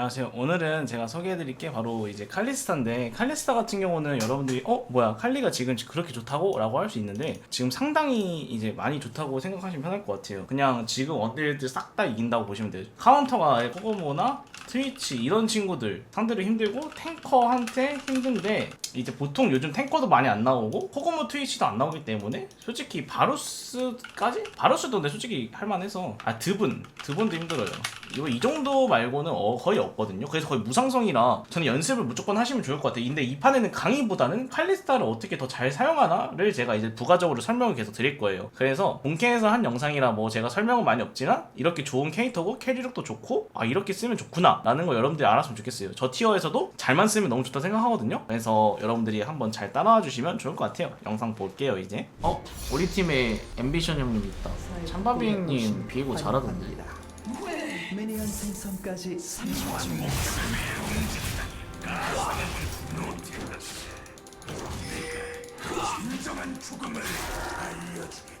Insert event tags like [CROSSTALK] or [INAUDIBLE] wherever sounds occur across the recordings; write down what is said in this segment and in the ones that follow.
안녕하세요. 오늘은 제가 소개해드릴 게 바로 이제 칼리스타인데 칼리스타 같은 경우는 여러분들이 어 뭐야 칼리가 지금 그렇게 좋다고?라고 할 수 있는데 지금 상당히 이제 많이 좋다고 생각하시면 편할 것 같아요. 그냥 지금 원딜들 싹 다 이긴다고 보시면 돼요. 카운터가 코고모나 트위치 이런 친구들 상대로 힘들고 탱커한테 힘든데 이제 보통 요즘 탱커도 많이 안 나오고 코고모 트위치도 안 나오기 때문에 솔직히 바루스까지 바루스도 근데 솔직히 할만해서 아 드분 드분도 힘들어요. 이거 이 정도 말고는 어, 거의 없거든요. 그래서 거의 무상성이라 저는 연습을 무조건 하시면 좋을 것 같아요. 근데 이 판에는 강의보다는 칼리스타를 어떻게 더 잘 사용하나를 제가 이제 부가적으로 설명을 계속 드릴 거예요. 그래서 본캐에서 한 영상이라 뭐 제가 설명은 많이 없지만 이렇게 좋은 캐릭터고 캐리력도 좋고 아 이렇게 쓰면 좋구나 라는 거 여러분들이 알았으면 좋겠어요. 저 티어에서도 잘만 쓰면 너무 좋다 생각하거든요. 그래서 여러분들이 한번 잘 따라와 주시면 좋을 것 같아요. 영상 볼게요 이제. 어 우리 팀에 앰비션 형님 있다. 찬바비님 비고 잘하던데. 미니언 생성까지 30초 반응 빠른데. 거기 가만 미니언들이 생성되었습니다.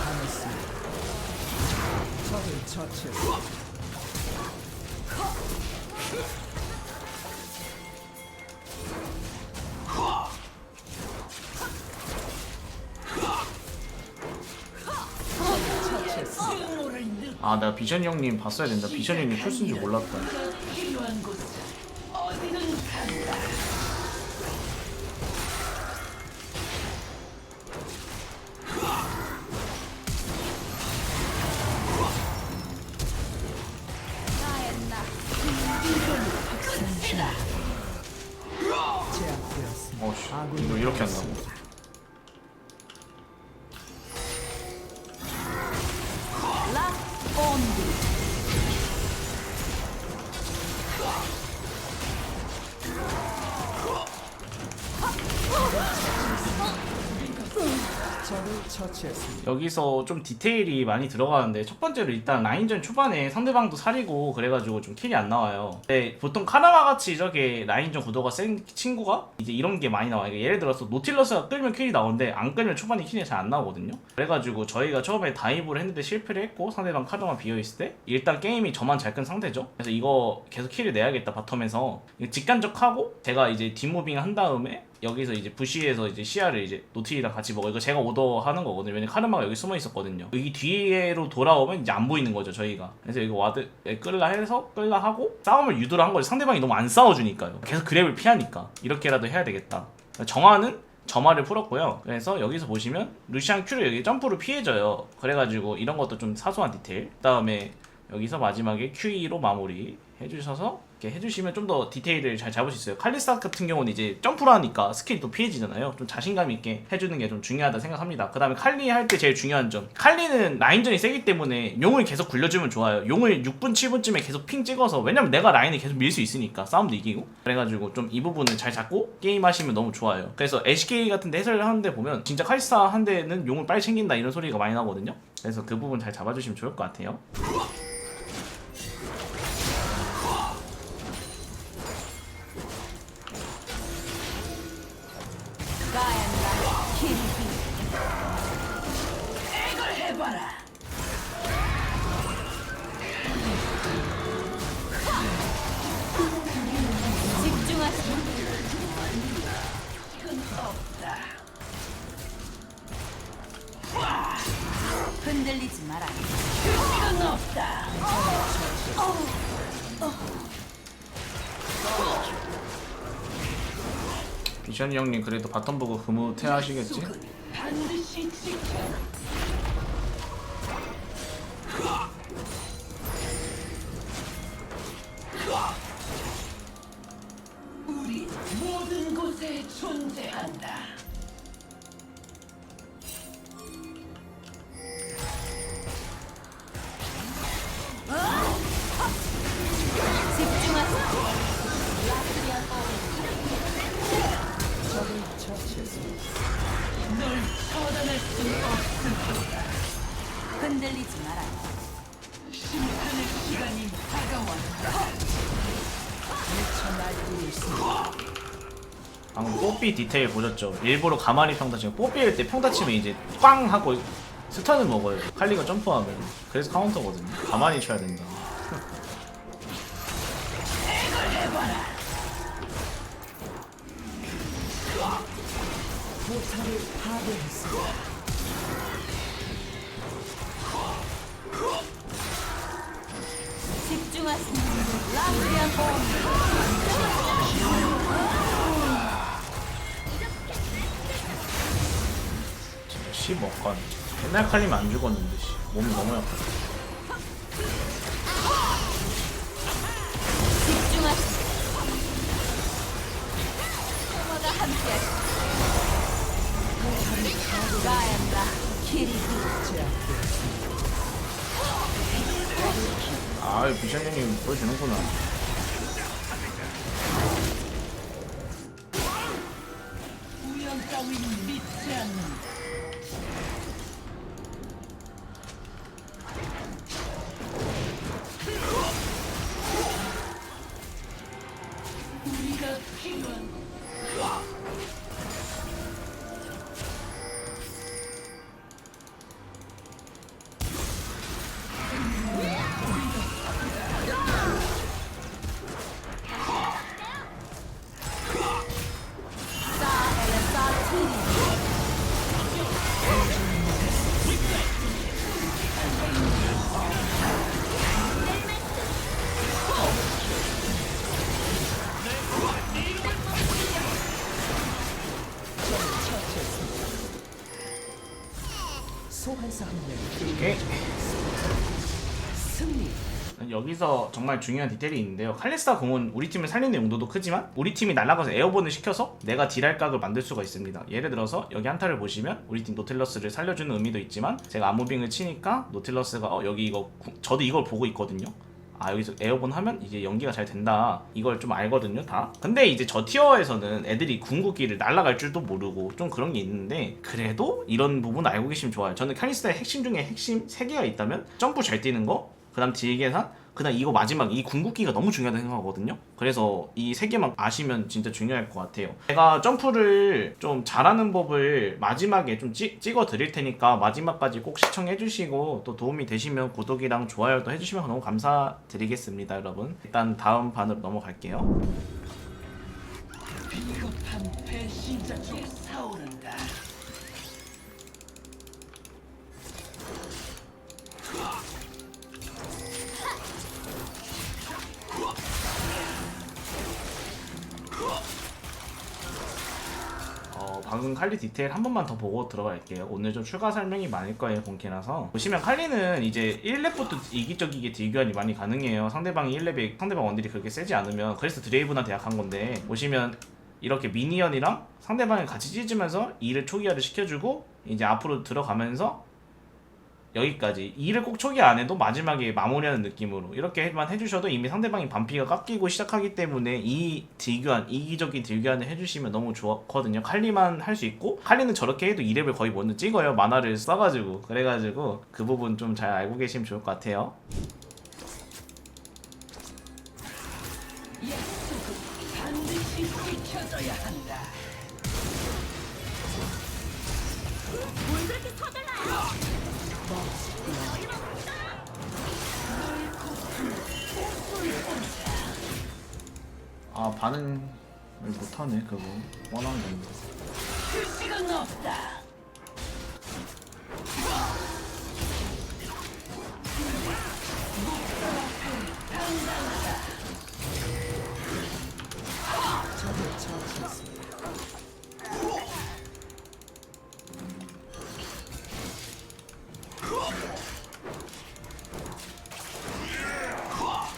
당했습니다. 적을 처치했습니다. 아 내가 비션 형님 봤어야 된다. 비션 형님 풀쓴 줄 몰랐다. 제압되었습니다. 어 씨 이거 이렇게 한다고. 여기서 좀 디테일이 많이 들어가는데 첫 번째로 일단 라인전 초반에 상대방도 살이고 그래가지고 좀 킬이 안 나와요. 근데 보통 카나마 같이 저게 라인전 구도가 센 친구가 이제 이런 게 많이 나와요. 그러니까 예를 들어서 노틸러스가 끌면 킬이 나오는데 안 끌면 초반에 킬이 잘 안 나오거든요. 그래가지고 저희가 처음에 다이브를 했는데 실패를 했고 상대방 카드만 비어있을 때 일단 게임이 저만 잘 끈 상태죠. 그래서 이거 계속 킬을 내야겠다 바텀에서 직간적하고 제가 이제 뒷무빙 한 다음에 여기서 이제 부시에서 이제 시야를 이제 노틸이랑 같이 먹어. 이거 제가 오더하는 거거든요. 왜냐면 카르마가 여기 숨어 있었거든요. 여기 뒤로 돌아오면 이제 안 보이는 거죠, 저희가. 그래서 이거 와드 예, 끌라 해서 끌라 하고 싸움을 유도를 한 거죠. 상대방이 너무 안 싸워주니까요. 계속 그랩을 피하니까 이렇게라도 해야 되겠다. 정화는 점화를 풀었고요. 그래서 여기서 보시면 루시안 큐를 여기 점프로 피해줘요. 그래가지고 이런 것도 좀 사소한 디테일. 그 다음에 여기서 마지막에 QE로 마무리 해주셔서 이렇게 해주시면 좀 더 디테일을 잘 잡을 수 있어요. 칼리스타 같은 경우는 이제 점프를 하니까 스킬이 또 피해지잖아요. 좀 자신감 있게 해주는 게 좀 중요하다 생각합니다. 그 다음에 칼리 할 때 제일 중요한 점. 칼리는 라인전이 세기 때문에 용을 계속 굴려주면 좋아요. 용을 6분, 7분쯤에 계속 핑 찍어서 왜냐면 내가 라인을 계속 밀 수 있으니까 싸움도 이기고 그래가지고 좀 이 부분을 잘 잡고 게임 하시면 너무 좋아요. 그래서 LCK 같은 데 해설을 하는데 보면 진짜 칼리스타 한 대는 용을 빨리 챙긴다 이런 소리가 많이 나거든요. 그래서 그 부분 잘 잡아주시면 좋을 것 같아요. 비션이 형님 그래도 바텀 보고 흐뭇해 하시겠지? 우리 모든 곳에 존재한다. 흔들리지 말아요. 심판의 시간이 다가왔다. 미쳐날뛰고 있습니다. 방금 뽀삐 디테일 보셨죠? 일부러 가만히 평타 치면 뽀삐일 때 평타 치면 이제 빵 하고 스턴을 먹어요. 칼리가 점프하면 그래서 카운터거든요. 가만히 쳐야 된다. 모차를 파괴했습니다. 씨 먹간. 옛날 칼리면 안 죽었는데 씨. 몸이 너무 약해. 보여주는구나. 우연 않는 소 여기서 정말 중요한 디테일이 있는데요. 칼리스타 공은 우리 팀을 살리는 용도도 크지만 우리 팀이 날아가서 에어본을 시켜서 내가 딜할 각을 만들 수가 있습니다. 예를 들어서 여기 한타를 보시면 우리 팀 노틸러스를 살려주는 의미도 있지만 제가 암무빙을 치니까 노틸러스가 어 여기 이거 구- 저도 이걸 보고 있거든요. 아 여기서 에어본 하면 이제 연기가 잘 된다 이걸 좀 알거든요 다 근데 이제 저 티어에서는 애들이 궁극기를 날아갈 줄도 모르고 좀 그런 게 있는데 그래도 이런 부분 알고 계시면 좋아요 저는 칼리스타의 핵심 중에 핵심 3개가 있다면 점프 잘 뛰는 거그 다음 딜 계산 그 다음 이거 마지막 이 궁극기가 너무 중요하다고 생각하거든요. 그래서 이 세 개만 아시면 진짜 중요할 것 같아요. 제가 점프를 좀 잘하는 법을 마지막에 좀 찍, 찍어 드릴 테니까 마지막까지 꼭 시청해 주시고 또 도움이 되시면 구독이랑 좋아요도 해주시면 너무 감사드리겠습니다 여러분. 일단 다음 판으로 넘어갈게요. 비겁한 배신자 칼리 디테일 한 번만 더 보고 들어갈게요. 오늘 좀 추가 설명이 많을 거예요, 본캐라서. 보시면 칼리는 이제 1렙부터 이기적이게 딜교환이 많이 가능해요. 상대방이 1렙에 상대방 원딜이 그렇게 세지 않으면 그래서 드레이브한테 약한 건데 보시면 이렇게 미니언이랑 상대방이 같이 찢으면서 2를 초기화를 시켜주고 이제 앞으로 들어가면서 여기까지. 일을 꼭 초기 안 해도 마지막에 마무리하는 느낌으로. 이렇게만 해주셔도 이미 상대방이 반피가 깎이고 시작하기 때문에 이 딜교환 이기적인 딜교환을 해주시면 너무 좋거든요. 칼리만 할 수 있고 칼리는 저렇게 해도 2렙을 거의 먼저 찍어요. 만화를 써가지고. 그래가지고 그 부분 좀 잘 알고 계시면 좋을 것 같아요 아 반응을 못하네 그거 원하는 건데 그 시간 없다.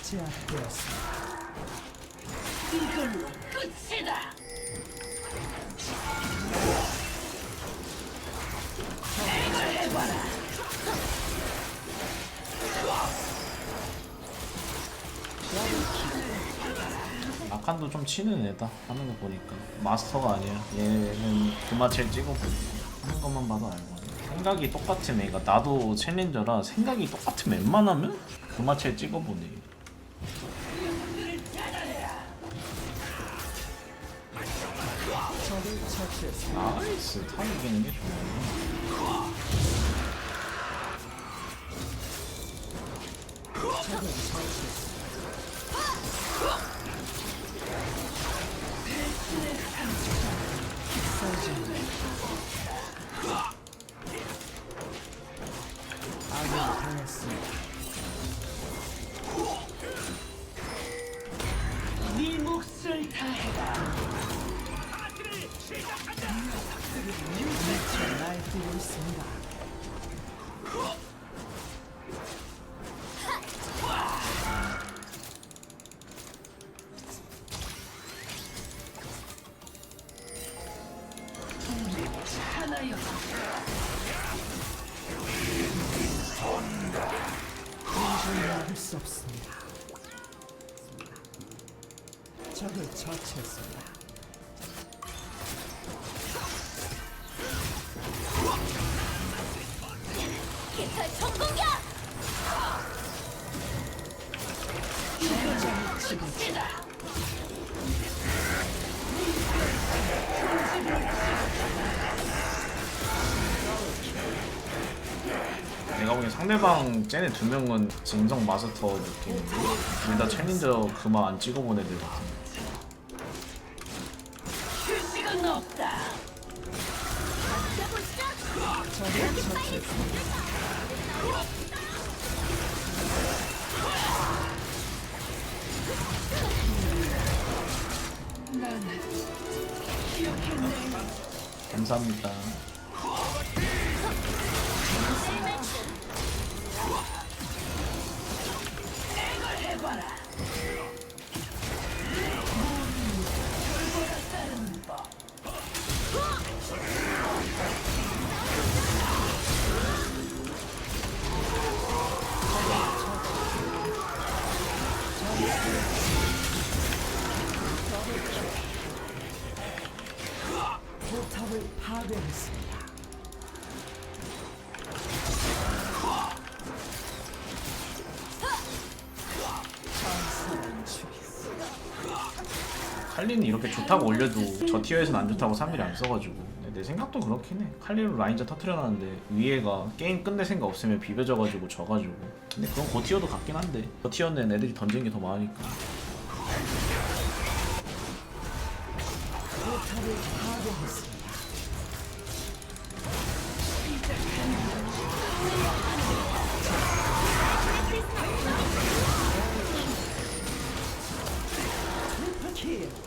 제압되었습니다. 아칸도 좀 치는 애다 하는 거 보니까. 마스터가 아니야. 얘는 그마첼 찍어보니 하는 것만 봐도 알고. 생각이 똑같은 애가 나도 챌린저라 생각이 똑같은 웬만하면 그마첼 찍어보니 나이스 탑 이기는 게 좋네 있습니다. 내가 보기엔 상대방 쟤네 두 명은 진성 마스터 느낌인데 둘다 챌린저 그만 안 찍어본 애들 휴식은 없다. 감사합니다 파괴했습니다. 칼리는 이렇게 좋다고 올려도 저 티어에서는 안 좋다고 3일이 안 써가지고. 근데 내 생각도 그렇긴 해. 칼리로 라인전 터트려놨는데 위에가 게임 끝낼 생각 없으면 비벼져가지고 져가지고. 근데 그건 고티어도 같긴 한데. 고티어는 애들이 던지는 게 더 많으니까. 포탑을 파괴했습니다.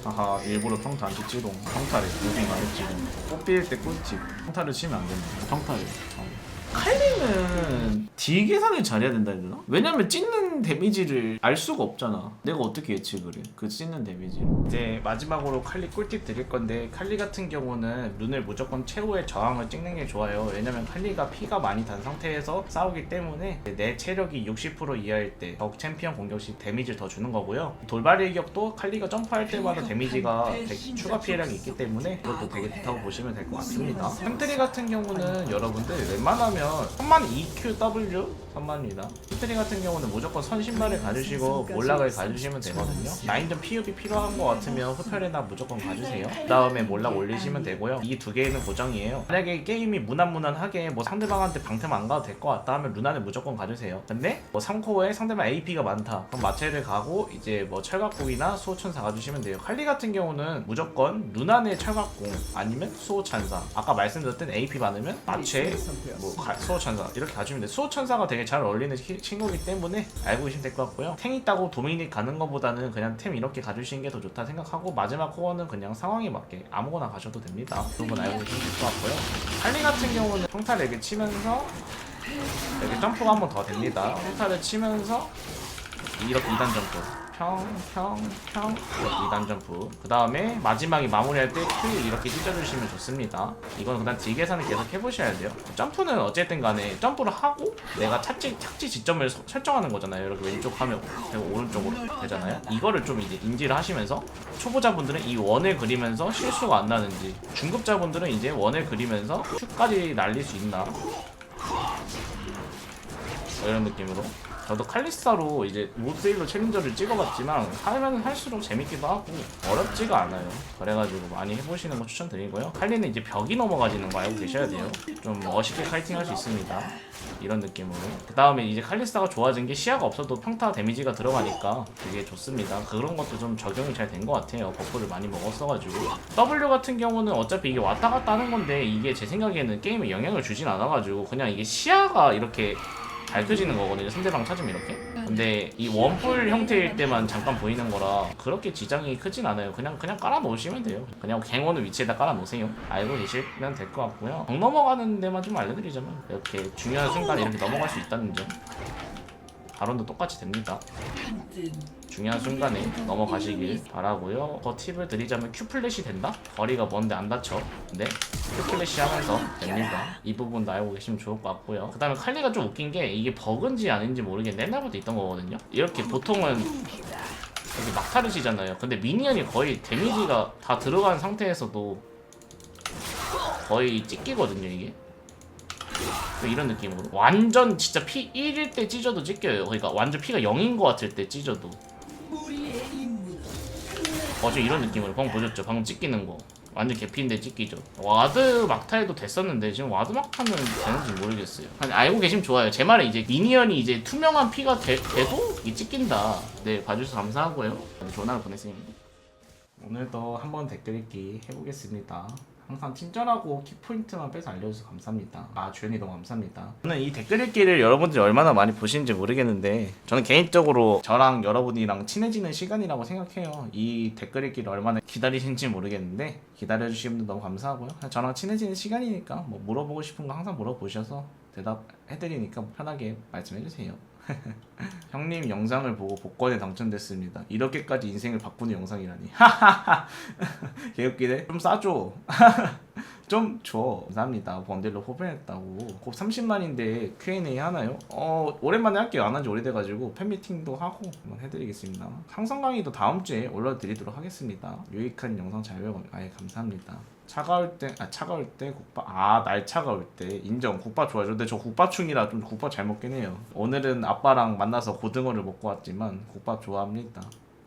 아하 일부러 평타 안 찍지롱 평타를 무빙 안 했지롱 꽃 빌 때 꿀팁 평타를 치면 안 된다. 평타를. 어. 칼리는 딜 계산을 잘해야 된다 해야 되나? 왜냐면 찢는 데미지를 알 수가 없잖아. 내가 어떻게 예측을 해 그 찢는 데미지를 이제 마지막으로 칼리 꿀팁 드릴 건데 칼리 같은 경우는 룬을 무조건 최후의 저항을 찍는 게 좋아요. 왜냐면 칼리가 피가 많이 단 상태에서 싸우기 때문에 내 체력이 60% 이하일 때 적 챔피언 공격 시 데미지를 더 주는 거고요. 돌발 일격도 칼리가 점프할 때마다 데미지가 100 추가 피해량이 있기 때문에 그것도 되게 좋다고 보시면 될 것 같습니다. 햄트리 같은 경우는 여러분들 웬만하면 선만 EQW 선만입니다. 햄트리 같은 경우는 무조건 선신발을 가주시고 몰락을 가주시면 되거든요. 라인전 피업이 필요한 것 같으면 흡혈에다 무조건 가주세요. 그 다음에 몰락 올리시면 되고요. 이 두 개는 고정이에요. 만약에 게임이 무난무난하게 뭐 상대방한테 방템 안 가도 될 것 같다 하면 루나는 무조건 가주세요. 근데 뭐 3코어에 상대방 AP가 많다. 그럼 마체를 가고 이제 뭐 철갑공이나 수호천사 가주시면 돼요. 칼리 같은 경우는 무조건 루나의 철갑공 아니면 수호천사. 아까 말씀드렸던 AP 많으면 마체 뭐 가- 수호천사 이렇게 가주면 돼 수호천사 가 되게 잘 어울리는 키- 친구이기 때문에 알고 계시면 될 것 같고요. 탱 있다고 도미닉 가는 것보다는 그냥 템 이렇게 가주시는 게 더 좋다 생각하고 마지막 코어는 그냥 상황에 맞게 아무거나 가셔도 됩니다. 건 알고 계시면 될 것 같고요. 칼리 같은 경우는 평타 4개 치면서 이렇게 점프가 한 번 더 됩니다. 평타를 치면서 이렇게 2단 점프 평평평. 2단 점프. 그 다음에 마지막에 마무리할 때 Q 이렇게 찢어주시면 좋습니다. 이건 그냥 딜 계산을 계속 해보셔야 돼요. 점프는 어쨌든 간에 점프를 하고 내가 착지, 착지 지점을 서- 설정하는 거잖아요. 이렇게 왼쪽 하면 되고 오른쪽으로 되잖아요. 이거를 좀 이제 인지를 하시면서 초보자분들은 이 원을 그리면서 실수가 안 나는지 중급자분들은 이제 원을 그리면서 Q까지 날릴 수 있나? 뭐 이런 느낌으로 저도 칼리스타로 이제 모드일로 챌린저를 찍어봤지만 하면 할수록 재밌기도 하고 어렵지가 않아요. 그래가지고 많이 해보시는 거 추천드리고요. 칼리는 이제 벽이 넘어가지는 거 알고 계셔야 돼요. 좀 멋있게 카이팅 할 수 있습니다. 이런 느낌으로. 그 다음에 이제 칼리스타가 좋아진 게 시야가 없어도 평타 데미지가 들어가니까 되게 좋습니다. 그런 것도 좀 적용이 잘 된 것 같아요. 버프를 많이 먹었어가지고. W 같은 경우는 어차피 이게 왔다 갔다 하는 건데 이게 제 생각에는 게임에 영향을 주진 않아가지고 그냥 이게 시야가 이렇게 밝혀지는 거거든요. 상대방 찾으면 이렇게. 근데 이 원뿔 형태일 때만 잠깐 보이는 거라 그렇게 지장이 크진 않아요. 그냥 그냥 깔아 놓으시면 돼요. 그냥 갱원을 위치에다 깔아 놓으세요. 알고 계시면 될 것 같고요. 벽 넘어가는 데만 좀 알려드리자면 이렇게 중요한 순간 이렇게 넘어갈 수 있다는 점. 발언도 똑같이 됩니다. 중요한 순간에 넘어가시길 바라고요. 더 팁을 드리자면 Q 플래시 된다? 거리가 먼데 안 다쳐. 네. Q 플래시 하면서 됩니다. 이 부분도 알고 계시면 좋을 것 같고요. 그 다음에 칼리가 좀 웃긴 게 이게 버그인지 아닌지 모르겠는데 옛날부터 있던 거거든요. 이렇게 보통은 이렇게 막타르시잖아요. 근데 미니언이 거의 데미지가 다 들어간 상태에서도 거의 찍기거든요, 이게. 이런 느낌으로 완전 진짜 피 1일 때 찢어도 찢겨요 그러니까 완전 피가 0인 것 같을 때 찢어도 어, 저 이런 느낌으로 방금 보셨죠? 방금 찍히는 거. 완전 개피인데 찍히죠. 와드 막타에도 됐었는데 지금 와드 막타는 되는지 모르겠어요. 아니, 알고 계시면 좋아요. 제 말은 이제 미니언이 이제 투명한 피가 돼, 돼도 이 찍힌다. 네, 봐주셔서 감사하고요. 좋은 하루 보내세요. 오늘도 한번 댓글 읽기 해보겠습니다. 항상 친절하고 키포인트만 빼서 알려주셔서 감사합니다. 아, 주연이 너무 감사합니다. 저는 이 댓글 읽기를 여러분들이 얼마나 많이 보시는지 모르겠는데, 저는 개인적으로 저랑 여러분이랑 친해지는 시간이라고 생각해요. 이 댓글 읽기를 얼마나 기다리시는지 모르겠는데, 기다려주시는 분들 너무 감사하고요. 저랑 친해지는 시간이니까, 뭐 물어보고 싶은 거 항상 물어보셔서 대답해드리니까 편하게 말씀해주세요. [LAUGHS] 형님 영상을 보고 복권에 당첨됐습니다. 이렇게까지 인생을 바꾸는 영상이라니. [LAUGHS] 개웃기네. 좀 싸줘. [LAUGHS] 좀 줘. 감사합니다. 번들로 포변했다고. 곧 30만인데 Q&A 하나요? 어 오랜만에 할게요. 안 한 지 오래돼가지고 팬미팅도 하고 한번 해드리겠습니다. 상성 강의도 다음 주에 올려드리도록 하겠습니다. 유익한 영상 잘 배워. 아예 감사합니다. 차가울 때, 아 차가울 때 국밥, 아 날 차가울 때 인정. 국밥 좋아요. 근데 저 국밥충이라 좀 국밥 잘 먹긴 해요. 오늘은 아빠랑 만나서 고등어를 먹고 왔지만 국밥 좋아합니다.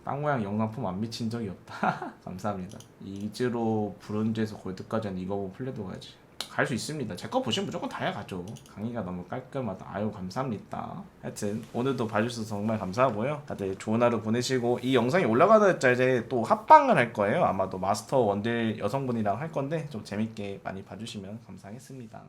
빵 모양 영상품 안 미친 적이 없다. [LAUGHS] 감사합니다. 이즈로 브론즈에서 골드까지는 이거 보고 플레도 가야지. 갈 수 있습니다. 제 거 보시면 무조건 다야 가죠. 강의가 너무 깔끔하다. 아유 감사합니다. 하여튼 오늘도 봐주셔서 정말 감사하고요. 다들 좋은 하루 보내시고 이 영상이 올라가자마자 이제 또 합방을 할 거예요. 아마도 마스터 원딜 여성분이랑 할 건데 좀 재밌게 많이 봐주시면 감사하겠습니다.